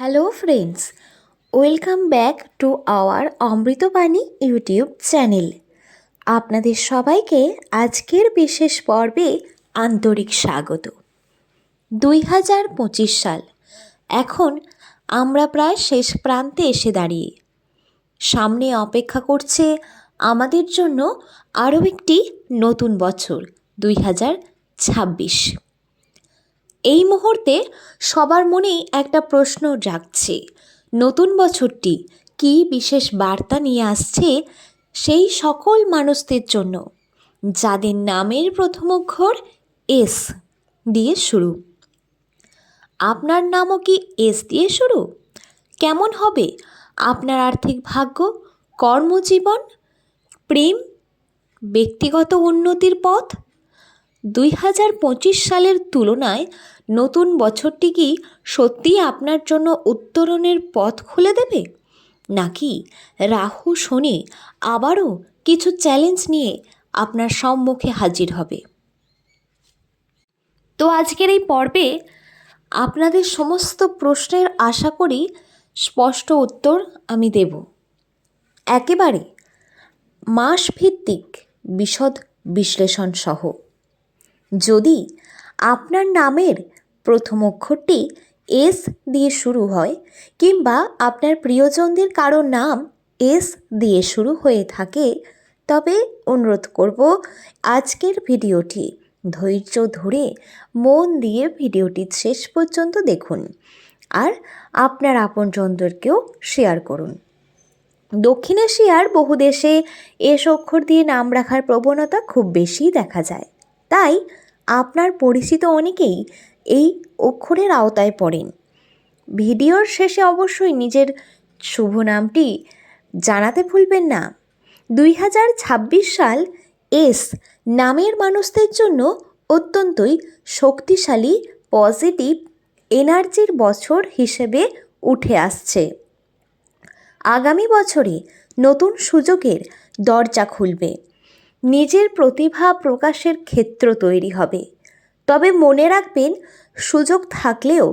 Hello friends welcome back to our Amritbani YouTube channel আপনাদের সবাইকে আজকের বিশেষ পর্বে আন্তরিক স্বাগত। দুই হাজার পঁচিশ সাল। এখন আমরা প্রায় শেষ প্রান্তে এসে দাঁড়িয়ে। সামনে অপেক্ষা করছে আমাদের জন্য আরও একটি নতুন বছর, দুই হাজার ছাব্বিশ। এই মুহূর্তে সবার মনেই একটা প্রশ্ন জাগছে। নতুন বছরটি কী বিশেষ বার্তা নিয়ে আসছে সেই সকল মানুষদের জন্য? যাদের নামের প্রথম অক্ষর এস দিয়ে শুরু। আপনার নামও কি এস দিয়ে শুরু? কেমন হবে? আপনার আর্থিক ভাগ্য, কর্মজীবন, প্রেম, ব্যক্তিগত উন্নতির পথ? দুই হাজার পঁচিশ সালের তুলনায় নতুন বছরটি কি সত্যিই আপনার জন্য উত্তরণের পথ খুলে দেবে? নাকি রাহু, শনি আবারও কিছু চ্যালেঞ্জ নিয়ে আপনার সম্মুখে হাজির হবে? তো আজকের এই পর্বে আপনাদের সমস্ত প্রশ্নের আশা করি স্পষ্ট উত্তর আমি দেব। একেবারে মাসভিত্তিক বিশদ বিশ্লেষণ সহ যদি আপনার নামের প্রথম অক্ষরটি এস দিয়ে শুরু হয় কিংবা আপনার প্রিয়জনদের কারও নাম এস দিয়ে শুরু হয়ে থাকে, তবে অনুরোধ করব আজকের ভিডিওটি ধৈর্য ধরে মন দিয়ে ভিডিওটি শেষ পর্যন্ত দেখুন আর আপনার আপনজনদেরকেও শেয়ার করুন। দক্ষিণ এশিয়ার বহু দেশে এস অক্ষর দিয়ে নাম রাখার প্রবণতা খুব বেশি দেখা যায়। তাই আপনার পরিচিত অনেকেই এই অক্ষরের আওতায় পড়েন। ভিডিওর শেষে অবশ্যই নিজের শুভ নামটি জানাতে ভুলবেন না। দুই হাজার ছাব্বিশ সাল এস নামের মানুষদের জন্য অত্যন্তই শক্তিশালী, পজিটিভ এনার্জির বছর হিসেবে উঠে আসছে। আগামী বছরে নতুন সুযোগের দরজা খুলবে। নিজের প্রতিভা প্রকাশের ক্ষেত্র তৈরি হবে। তবে মনে রাখবেন, সুযোগ থাকলেও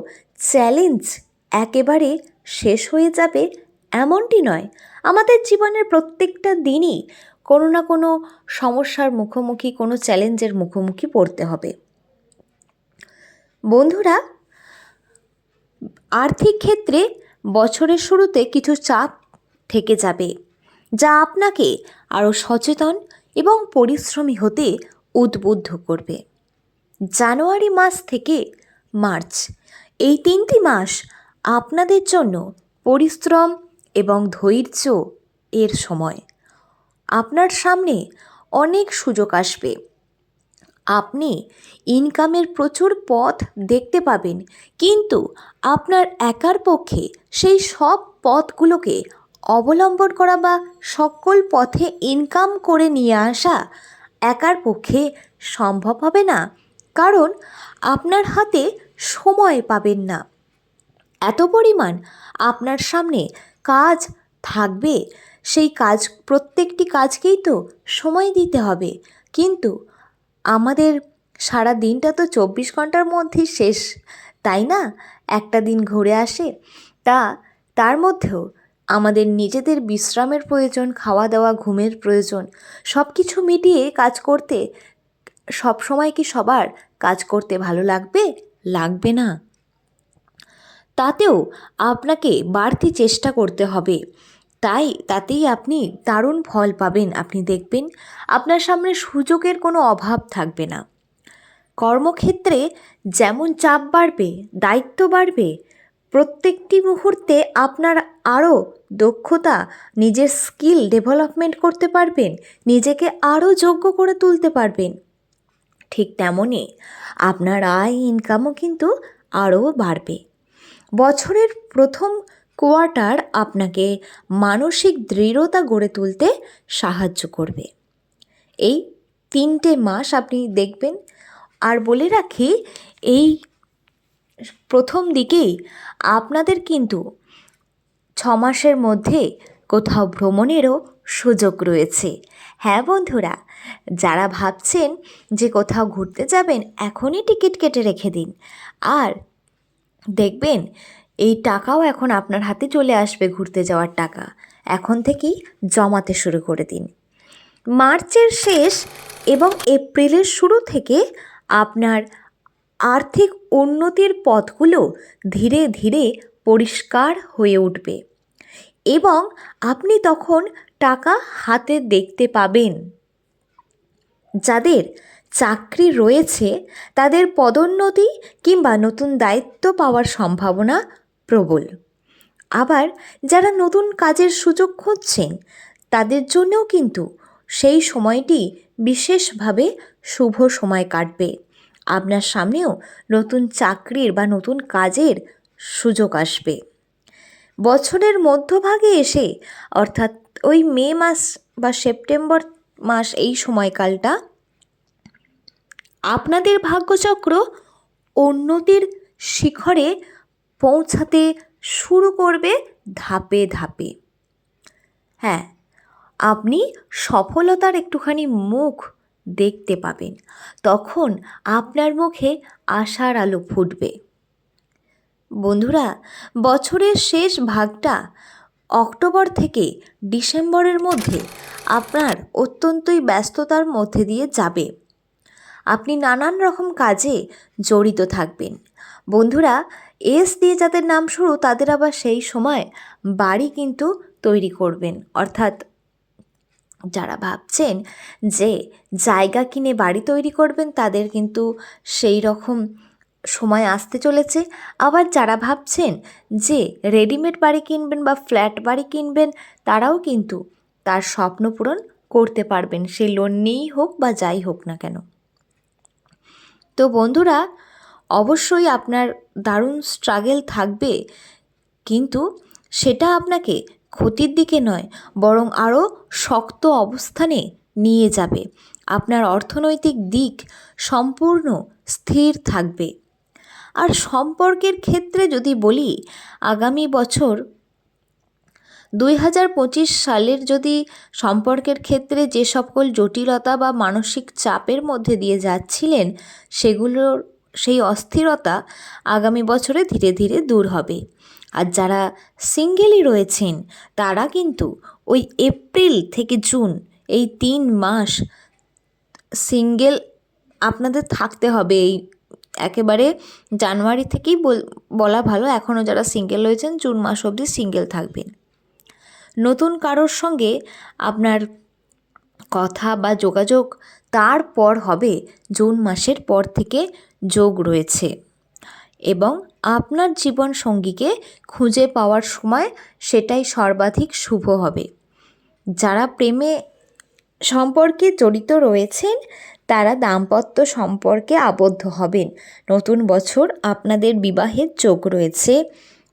চ্যালেঞ্জ একেবারে শেষ হয়ে যাবে এমনটি নয়। আমাদের জীবনের প্রত্যেকটা দিনই কোনো না কোনো সমস্যার মুখোমুখি, কোনো চ্যালেঞ্জের মুখোমুখি পড়তে হবে। বন্ধুরা, আর্থিক ক্ষেত্রে বছরের শুরুতে কিছু চাপ থেকে যাবে, যা আপনাকে আরও সচেতন এবং পরিশ্রমী হতে উদ্বুদ্ধ করবে। জানুয়ারি মাস থেকে মার্চ। এই তিনটি মাস আপনাদের জন্য পরিশ্রম এবং ধৈর্য এর সময়। আপনার সামনে অনেক সুযোগ আসবে। আপনি ইনকামের প্রচুর পথ দেখতে পাবেন, কিন্তু আপনার একার পক্ষে সেই সব পথগুলোকে অবলম্বন করা বা সকল পথে ইনকাম করে নিয়ে আসা একার পক্ষে সম্ভব হবে না। কারণ আপনার হাতে সময় পাবেন না। এত পরিমাণ আপনার সামনে কাজ থাকবে, সেই কাজ, প্রত্যেকটি কাজকেই তো সময় দিতে হবে। কিন্তু আমাদের সারা দিনটা তো চব্বিশ ঘণ্টার মধ্যেই শেষ, তাই না? একটা দিন ঘুরে আসে, তা, তার মধ্যেও আমাদের নিজেদের বিশ্রামের প্রয়োজন খাওয়া দাওয়া ঘুমের প্রয়োজন সব কিছু মিটিয়ে কাজ করতে, সব সময় কি সবার কাজ করতে ভালো লাগবে? লাগবে না। তাতেও আপনাকে বাড়তি চেষ্টা করতে হবে। তাই তাতেই আপনি দারুণ ফল পাবেন, আপনি দেখবেন। আপনার সামনে সুযোগের কোনো অভাব থাকবে না। কর্মক্ষেত্রে যেমন চাপ বাড়বে, দায়িত্ব বাড়বে, প্রত্যেকটি মুহূর্তে আপনার আরও দক্ষতা, নিজের স্কিল ডেভেলপমেন্ট করতে পারবেন, নিজেকে আরও যোগ্য করে তুলতে পারবেন। ঠিক তেমনই আপনার আয় ইনকামও কিন্তু আরও বাড়বে। বছরের প্রথম কোয়ার্টার আপনাকে মানসিক দৃঢ়তা গড়ে তুলতে সাহায্য করবে। এই তিনটে মাস আপনি দেখবেন, আর বলে রাখি, এই প্রথম দিকেই আপনাদের কিন্তু ছ মাসের মধ্যে কোথাও ভ্রমণেরও সুযোগ রয়েছে। হ্যাঁ বন্ধুরা, যারা ভাবছেন যে কোথাও ঘুরতে যাবেন, এখনই টিকিট কেটে রেখে দিন। আর দেখবেন, এই টাকাও এখন আপনার হাতে চলে আসবে ঘুরতে যাওয়ার টাকা। এখন থেকেই জমাতে শুরু করে দিন। মার্চের শেষ এবং এপ্রিলের শুরু থেকে আপনার আর্থিক উন্নতির পথগুলো ধীরে ধীরে পরিষ্কার হয়ে উঠবে। এবং আপনি তখন টাকা হাতে দেখতে পাবেন। যাদের চাকরি রয়েছে, তাদের পদোন্নতি কিংবা নতুন দায়িত্ব পাওয়ার সম্ভাবনা প্রবল। আবার যারা নতুন কাজের সুযোগ খুঁজছেন, তাদের জন্যও কিন্তু সেই সময়টি বিশেষভাবে শুভ সময় কাটবে। আপনার সামনেও নতুন চাকরির বা নতুন কাজের সুযোগ আসবে। বছরের মধ্যভাগে এসে, অর্থাৎ ওই মে মাস বা সেপ্টেম্বর মাস এই সময়কালটা, আপনাদের ভাগ্যচক্র উন্নতির শিখরে পৌঁছাতে শুরু করবে ধাপে ধাপে। হ্যাঁ আপনি সফলতার একটুখানি মুখ দেখতে পাবেন। তখন আপনার মুখে আশার আলো ফুটবে। বন্ধুরা, বছরের শেষ ভাগটা অক্টোবর থেকে ডিসেম্বরের মধ্যে আপনার অত্যন্তই ব্যস্ততার মধ্যে দিয়ে যাবে। আপনি নানান রকম কাজে জড়িত থাকবেন। বন্ধুরা, এস দিয়ে যাদের নাম শুরু, তাদের আবার সেই সময় বাড়ি কিন্তু তৈরি করবেন। অর্থাৎ যারা ভাবছেন যে জায়গা কিনে বাড়ি তৈরি করবেন, তাদের কিন্তু সেই রকম সময় আসতে চলেছে। আবার যারা ভাবছেন যে রেডিমেড বাড়ি কিনবেন বা ফ্ল্যাট বাড়ি কিনবেন, তারাও কিন্তু তার স্বপ্ন পূরণ করতে পারবেন। সে লোন নিয়েই হোক বা যাই হোক না কেন। তো বন্ধুরা, অবশ্যই আপনার দারুণ স্ট্রাগেল থাকবে, কিন্তু সেটা আপনাকে ক্ষতির দিকে নয়, বরং আরও শক্ত অবস্থানে নিয়ে যাবে। আপনার অর্থনৈতিক দিক সম্পূর্ণ স্থির থাকবে। আর সম্পর্কের ক্ষেত্রে যদি বলি, আগামী বছর দুই হাজার পঁচিশ সালের যদি সম্পর্কের ক্ষেত্রে যে সকল জটিলতা বা মানসিক চাপের মধ্যে দিয়ে যাচ্ছিলেন, সেগুলোর, সেই অস্থিরতা আগামী বছরে ধীরে ধীরে দূর হবে। আর যারা সিঙ্গেলই রয়েছেন, তারা কিন্তু ওই এপ্রিল থেকে জুন, এই তিন মাস সিঙ্গেল আপনাদের থাকতে হবে এই একেবারে জানুয়ারি থেকেই বলা ভালো। এখনও যারা সিঙ্গেল রয়েছেন, জুন মাস অবধি সিঙ্গেল থাকবেন। নতুন কারোর সঙ্গে আপনার কথা বা যোগাযোগ তারপর হবে, জুন মাসের পর থেকে যোগ রয়েছে। এবং আপনার জীবন সঙ্গীকে খুঁজে পাওয়ার সময় সেটাই সর্বাধিক শুভ হবে। যারা প্রেমে সম্পর্কে জড়িত রয়েছেন তারা দাম্পত্য সম্পর্কে আবদ্ধ হবেন। নতুন বছর আপনাদের বিবাহের যোগ রয়েছে।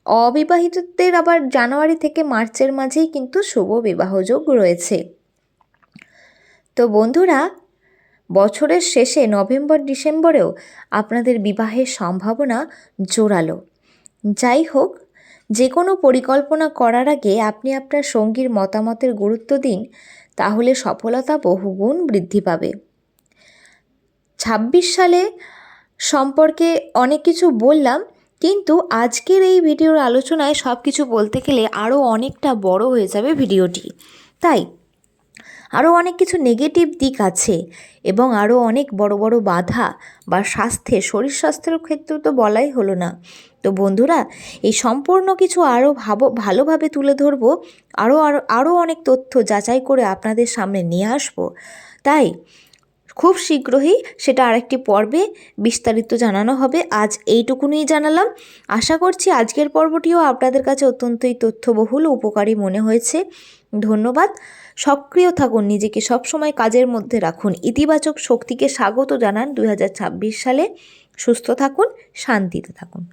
অবিবাহিতদের আবার জানুয়ারি থেকে মার্চের মাঝেই কিন্তু শুভ বিবাহযোগ রয়েছে। তো বন্ধুরা, বছরের শেষে নভেম্বর ডিসেম্বরেও আপনাদের বিবাহের সম্ভাবনা জোরালো। যাই হোক যে কোনো পরিকল্পনা করার আগে আপনি আপনার সঙ্গীর মতামতের গুরুত্ব দিন, তাহলে সফলতা বহুগুণ বৃদ্ধি পাবে। ছাব্বিশ সালে সম্পর্কে অনেক কিছু বললাম, কিন্তু আজকের এই ভিডিওর আলোচনায় সব কিছু বলতে গেলে আরও অনেকটা বড় হয়ে যাবে ভিডিওটি। তাই আরও অনেক কিছু নেগেটিভ দিক আছে এবং আরও অনেক বড় বড় বাধা বা স্বাস্থ্যে, শরীর স্বাস্থ্যের ক্ষেত্রেও তো বলাই হলো না। তো বন্ধুরা, এই সম্পূর্ণ কিছু আরও ভাবো, ভালোভাবে তুলে ধরবো আরও আরও অনেক তথ্য যাচাই করে আপনাদের সামনে নিয়ে আসব। তাই খুব শীঘ্রই সেটা আরেকটি পর্বে বিস্তারিত জানানো হবে। আজ এইটুকুনি জানালাম। আশা করছি আজকের পর্বটিও আপনাদের কাছে অত্যন্তই তথ্যবহুল উপকারী মনে হয়েছে। ধন্যবাদ। সক্রিয় থাকুন, নিজেকে সবসময় কাজের মধ্যে রাখুন। ইতিবাচক শক্তিকে স্বাগত জানান দুই হাজার ছাব্বিশ সালে। সুস্থ থাকুন, শান্তিতে থাকুন।